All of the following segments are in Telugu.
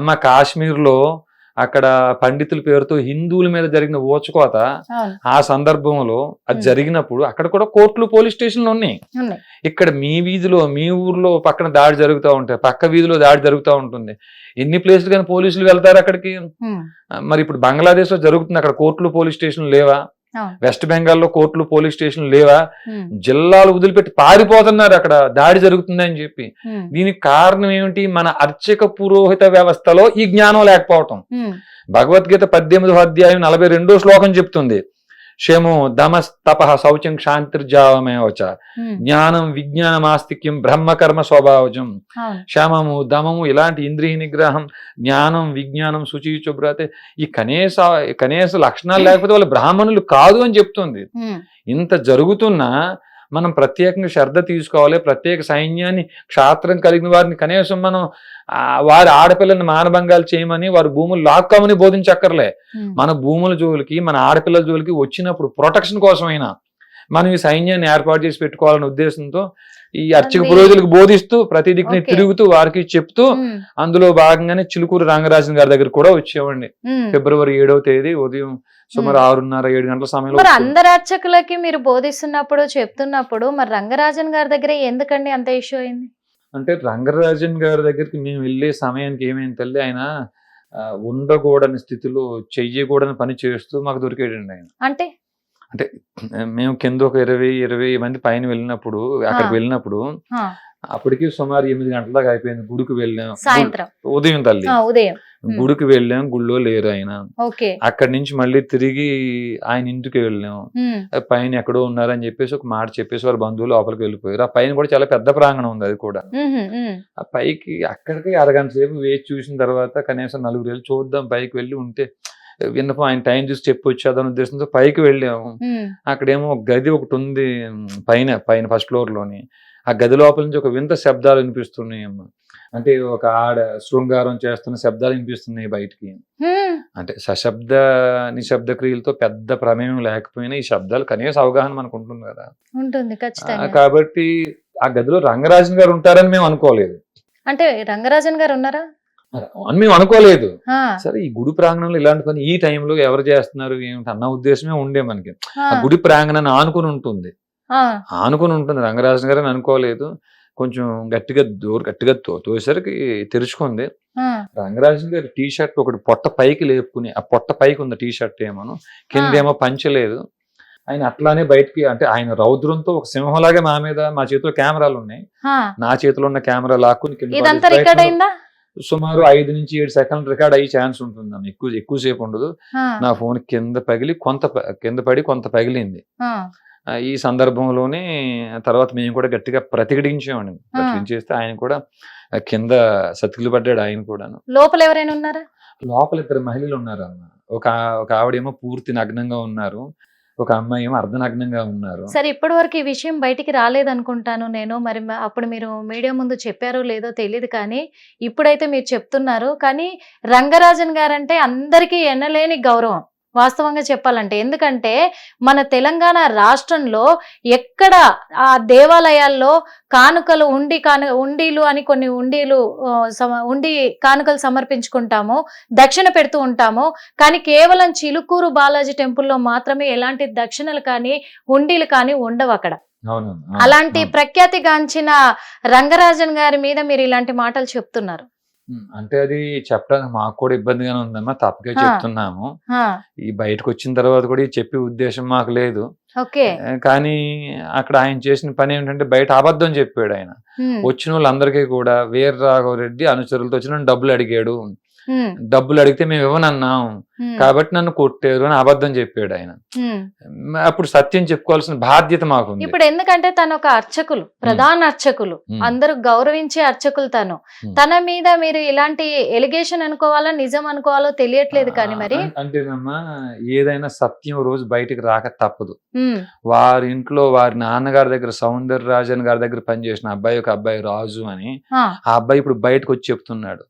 అమ్మ కాశ్మీర్లో అక్కడ పండితుల పేరుతో హిందువుల మీద జరిగిన ఓచుకోత ఆ సందర్భంలో అది. జరిగినప్పుడు అక్కడ కూడా కోర్టులు పోలీస్ స్టేషన్లు ఉన్నాయి. ఇక్కడ మీ వీధిలో మీ ఊర్లో పక్కన దాడి జరుగుతూ ఉంటాయి పక్క వీధిలో దాడి జరుగుతూ ఉంటుంది. ఎన్ని ప్లేసులు కానీ పోలీసులు వెళ్తారు అక్కడికి? మరి ఇప్పుడు బంగ్లాదేశ్లో జరుగుతుంది అక్కడ కోర్టులు పోలీస్ స్టేషన్లు లేవా? వెస్ట్ బెంగాల్లో కోర్టులు పోలీస్ స్టేషన్లు లేవా? జిల్లాలు వదిలిపెట్టి పారిపోతున్నారు అక్కడ. దాడి జరుగుతుందని చెప్పి. దీనికి కారణం ఏమిటి? మన అర్చక పురోహిత వ్యవస్థలో ఈ జ్ఞానం లేకపోవటం. భగవద్గీత పద్దెనిమిదో అధ్యాయం నలభై రెండో శ్లోకం చెప్తుంది. క్షేమో దమస్ తప శౌచం క్షాంతిర్జావమేవచ జ్ఞానం విజ్ఞానమాస్తిక్యం బ్రహ్మకర్మ స్వభావజం. శమము దమము ఇలాంటి ఇంద్రియ నిగ్రహం జ్ఞానం విజ్ఞానం శుచి శుభ్రత ఈ కనీస కనీస లక్షణాలు లేకపోతే వాళ్ళు బ్రాహ్మణులు కాదు అని చెప్తుంది. ఇంత జరుగుతున్నా మనం ప్రత్యేకంగా శ్రద్ధ తీసుకోవాలి ప్రత్యేక సైన్యాన్ని క్షాత్రం కలిగిన వారిని కనీసం మనం వారి ఆడపిల్లల్ని మానభంగాలు చేయమని వారి భూములు లాక్కోమని బోధించక్కర్లే. మన భూముల జోలికి మన ఆడపిల్లల జోలికి వచ్చినప్పుడు ప్రొటెక్షన్ కోసమైనా మనం ఈ సైన్యాన్ని ఏర్పాటు చేసి పెట్టుకోవాలనే ఉద్దేశంతో ఈ అర్చక పురోహితులకు బోధిస్తూ ప్రతి దిక్కుని. తిరుగుతూ వారికి చెప్తూ అందులో భాగంగానే చిలుకూరు రంగరాజన్ గారి దగ్గర కూడా వచ్చేవాడిని. ఫిబ్రవరి ఏడవ తేదీ ఉదయం సుమారు. ఆరున్నర ఏడు గంటల సమయంలో మరి. అందరు అర్చకులకి మీరు బోధిస్తున్నప్పుడు చెప్తున్నప్పుడు మరి రంగరాజన్ గారి దగ్గర ఎందుకండి అంత ఇష్యూ అయింది అంటే రంగరాజన్ గారి దగ్గరికి మేము వెళ్ళే సమయానికి ఏమైంది తల్లి ఆయన ఉండకూడని స్థితిలో చెయ్యకూడని పని చేస్తూ మాకు దొరికాడండి ఆయన అంటే మేము కింద ఒక ఇరవై ఇరవై మంది పైన వెళ్ళినప్పుడు అక్కడికి. వెళ్ళినప్పుడు అప్పటికి సుమారు ఎనిమిది గంటల దాకా అయిపోయింది. గుడికి వెళ్ళాం. ఉదయం తల్లి. ఉదయం. గుడికి వెళ్ళాం. గుళ్ళో లేరు ఆయన. అక్కడి నుంచి మళ్ళీ తిరిగి ఆయన ఇంటికి వెళ్ళాం. పైన ఎక్కడో ఉన్నారని చెప్పేసి ఒక మాట చెప్పేసి వాళ్ళ బంధువులు లోపలికి వెళ్ళిపోయారు. ఆ పైన కూడా చాలా పెద్ద ప్రాంగణం ఉంది అది కూడా. ఆ పైకి అక్కడికి అరగంట సేపు వేచి చూసిన తర్వాత కనీసం నలుగురు వెళ్ళి చూద్దాం. పైకి వెళ్ళి ఉంటే విన్నపం ఆయన టైం చూసి చెప్పి వచ్చేదని ఉద్దేశంతో పైకి వెళ్ళాము. అక్కడేమో గది ఒకటి ఉంది పైన పైన ఫస్ట్ ఫ్లోర్లోని. ఆ గది లోపల నుంచి ఒక వింత శబ్దాలు వినిపిస్తున్నాయి అమ్మ. అంటే ఒక ఆడ శృంగారం చేస్తున్న శబ్దాలు వినిపిస్తున్నాయి బయటికి. అంటే సశబ్ద నిశ్శబ్ద క్రియలతో పెద్ద ప్రమేయం లేకపోయినా ఈ శబ్దాలు కనీస అవగాహన మనకు ఉంటుంది కదా. ఉంటుంది కాబట్టి ఆ గదిలో రంగరాజన్ గారు ఉంటారని మేము అనుకోలేదు. అంటే రంగరాజన్ గారు ఉన్నారా? అని మేము అనుకోలేదు. సరే ఈ గుడి ప్రాంగణంలో ఇలాంటి పని ఈ టైంలో ఎవరు చేస్తున్నారు ఏమిటి అన్న ఉద్దేశమే ఉండే మనకి. ఆ, గుడి ప్రాంగణాన్ని ఆనుకుని ఉంటుంది. ఆనుకుని ఉంటుంది. రంగరాజన్ గారు అని అనుకోలేదు. కొంచెం గట్టిగా దూర గట్టిగా తో తోసేసరికి తెరుచుకుంది. రంగరాజన్ గారి టీ షర్ట్ ఒకటి పొట్ట పైకి లేపుకుని ఆ పొట్ట పైకి ఉంది టీ షర్ట్ ఏమోను కిందేమో పంచలేదు ఆయన అట్లానే బయటికి అంటే ఆయన రౌద్రంతో ఒక సింహంలాగే మా మీద మా చేతిలో కెమెరాలు ఉన్నాయి. నా చేతిలో ఉన్న కెమెరా లాక్కుని కింద సుమారు ఐదు నుంచి ఏడు సెకండ్ రికార్డ్ అయ్యే ఛాన్స్ ఉంటుంది ఎక్కువ ఎక్కువసేపు ఉండదు. నా ఫోన్ కింద పగిలి కొంత కింద పడి కొంత పగిలింది. ఈ సందర్భంలోనే తర్వాత మేము కూడా గట్టిగా ప్రతిఘటించామండి. ప్రతిఘటించేస్తే ఆయన కూడా కింద సతికిలు పడ్డాడు ఆయన కూడాను. లోపల ఎవరైనా ఉన్నారా? లోపల ఇద్దరు మహిళలు ఉన్నారు అన్న ఒక ఒక ఆవిడేమో పూర్తి నగ్నంగా ఉన్నారు. ఒక అమ్మాయి ఏమో అర్ధనగ్నంగా ఉన్నారు. సరే ఇప్పటి వరకు ఈ విషయం బయటికి రాలేదనుకుంటాను నేను. మరి అప్పుడు మీరు మీడియా ముందు చెప్పారో లేదో తెలియదు కానీ ఇప్పుడైతే మీరు చెప్తున్నారు. కానీ రంగరాజన్ గారంటే అందరికీ ఎనలేని గౌరవం. వాస్తవంగా చెప్పాలంటే ఎందుకంటే మన తెలంగాణ రాష్ట్రంలో ఎక్కడ ఆ దేవాలయాల్లో కానుకలు ఉండి కాను ఉండీలు అని కొన్ని ఉండీలు ఉండి కానుకలు సమర్పించుకుంటాము దక్షిణ పెడుతూ ఉంటాము కానీ కేవలం చిలుకూరు బాలాజీ టెంపుల్లో మాత్రమే ఎలాంటి దక్షిణలు కానీ హుండీలు కానీ ఉండవు అక్కడ. అలాంటి. ప్రఖ్యాతిగాంచిన రంగరాజన్ గారి మీద మీరు ఇలాంటి మాటలు చెప్తున్నారు. అంటే అది చెప్పడానికి మాకు కూడా ఇబ్బందిగానే ఉందమ్మా. తప్పకే ఆ. చెప్తున్నాము. ఈ బయటకు వచ్చిన తర్వాత కూడా చెప్పే ఉద్దేశం మాకు లేదు. కానీ అక్కడ ఆయన చేసిన పని ఏంటంటే బయట అబద్ధం చెప్పాడు ఆయన. వచ్చిన వాళ్ళందరికీ కూడా వీర రాఘవరెడ్డి అనుచరులతో వచ్చి నన్ను డబ్బులు అడిగాడు. డబ్బులు అడిగితే మేము ఇవ్వనన్నాం కాబట్టి నన్ను కొట్టారు అని అబద్ధం చెప్పాడు ఆయన. అప్పుడు సత్యం చెప్పుకోవాల్సిన బాధ్యత మాకుంది. ఇప్పుడు ఎందుకంటే తను ఒక అర్చకులు ప్రధాన అర్చకులు. అందరూ గౌరవించే అర్చకులు తను. తన మీద మీరు ఇలాంటి ఎలిగేషన్ అనుకోవాలా నిజం అనుకోవాలో తెలియట్లేదు కానీ మరి? అంటేనమ్మా ఏదైనా సత్యం రోజు బయటికి రాక తప్పదు. వారి ఇంట్లో వారి నాన్నగారి దగ్గర సౌందర్య రాజన్ గారి దగ్గర పనిచేసిన అబ్బాయి ఒక అబ్బాయి రాజు అని ఆ, అబ్బాయి ఇప్పుడు బయటకు వచ్చి చెప్తున్నాడు.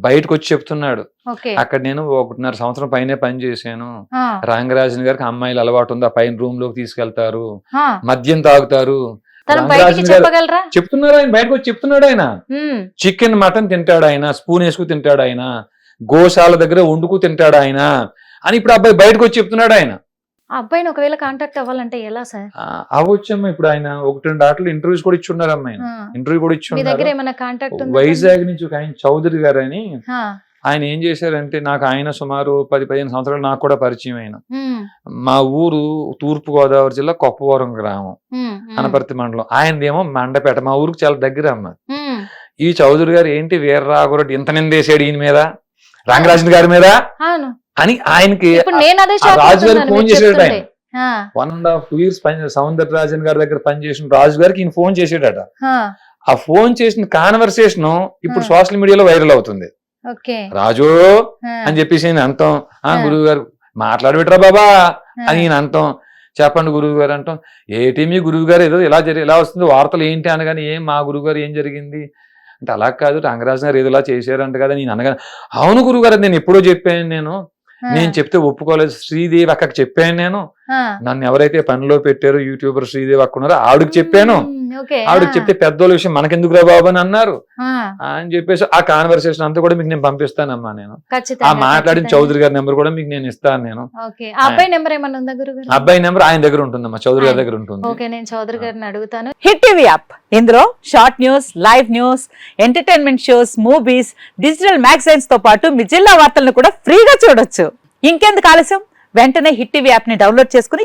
బయటకు వచ్చి చెప్తున్నాడు ఓకే. అక్కడ నేను ఒకటిన్నర సంవత్సరం పైనే పని చేశాను. రంగరాజన్ గారికి అమ్మాయిలు అలవాటు ఉంది. ఆ పైన రూమ్లోకి తీసుకెళ్తారు. మద్యం తాగుతారు. చెప్తున్నారు ఆయన బయటకు వచ్చి చెప్తున్నాడు ఆయన. చికెన్ మటన్ తింటాడు ఆయన. స్పూన్ వేసుకు తింటాడు ఆయన. గోశాల దగ్గర వండుకు తింటాడు ఆయన. అని ఇప్పుడు అబ్బాయి బయటకు వచ్చి చెప్తున్నాడు ఆయన. అబ్బాయిని ఒకవేళ కాంటాక్ట్ అవ్వాలంటే ఎలా సార్? ఆ, అవచ్చమ్మా ఇప్పుడు ఆయన. ఒకటి రెండు ఆటలు ఇంటర్వ్యూస్ కూడా ఇచ్చి ఉన్నారు అమ్మాయి ఇంటర్వ్యూ కూడా ఇచ్చి వైజాగ్ నుంచి ఒక ఆయన చౌదరి గారు అని ఆయన ఏం చేశారంటే నాకు ఆయన సుమారు పది పదిహేను సంవత్సరాలు నాకు కూడా పరిచయం ఉమ్, మా ఊరు తూర్పు గోదావరి జిల్లా కొప్పవరం గ్రామం అనపర్తి మండలం. ఆయనదేమో మండపేట మా ఊరికి చాలా దగ్గర అమ్మ. ఈ చౌదరి గారు ఏంటి వీర్రాఘురెడ్డి ఇంత నిందేశాడు ఈయన మీద? రంగరాజన్ గారి మీద? అని ఆయనకి రాజు గారికి ఫోన్ చెప్తుంటే. ఆయన. One and half two years పని సౌందర రాజన్ గారి దగ్గర పనిచేసిన రాజు గారికి ఈయన ఫోన్ చేసాడట ఆ, ఆ ఫోన్ చేసిన కాన్వర్సేషన్ ఇప్పుడు. సోషల్ మీడియాలో వైరల్ అవుతుంది. రాజు అని చెప్పేసి ఈయన అంటాం. ఆ. గురువు గారు మాట్లాడబెట్టరా బాబా అని ఈయన అంటాం. చెప్పండి గురువు గారు అంటాం. ఏటి మీ గురువు గారు ఏదో ఇలా జరిగి ఇలా వస్తుంది వార్తలు ఏంటి అనగానే ఏం మా గురువు గారు ఏం జరిగింది? అంటే అలా కాదు రంగరాజు గారు ఏదో ఇలా చేశారంట కదా నేను అనగా అవును గురువు గారు నేను ఎప్పుడో చెప్పాను నేను. నేను చెప్తే ఒప్పుకోలేదు. శ్రీదేవి అక్కకి చెప్పాను నేను. నన్ను ఎవరైతే పనిలో పెట్టారో యూట్యూబర్ శ్రీదేవి అక్క ఉన్నారో ఆవిడకి చెప్పాను. ఉమ్, ఓకే ఆవిడకి ఆ, చెప్తే పెద్దోళ్ళ విషయం మనకెందుకు రా బాబు అని అన్నారు. ఆ, అని చెప్పేసి ఆ కాన్వర్సేషన్ అంతా కూడా మీకు నేను పంపిస్తానమ్మా నేను. ఆ మాట్లాడిన. చౌదరి గారి నెంబర్ కూడా మీకు నేను ఇస్తాను నేను. అబ్బాయి నెంబర్ ఏమన్నా ఉందా గురుగారు అబ్బాయి నెంబర్ ఆయన దగ్గర ఉంటుందమ్మా చౌదరి గారి దగ్గర ఉంటుంది. ఓకే నేను చౌదరి గారిని అడుగుతాను. Hit TV app. ఇందులో short news live news entertainment shows movies digital మ్యాగజైన్స్తో పాటు మీ జిల్లా వార్తలను కూడా ఫ్రీగా చూడొచ్చు. ఇంకెందుకు ఆలస్యం? వెంటనే హిట్ టీవీ యాప్ని డౌన్లోడ్ చేసుకుని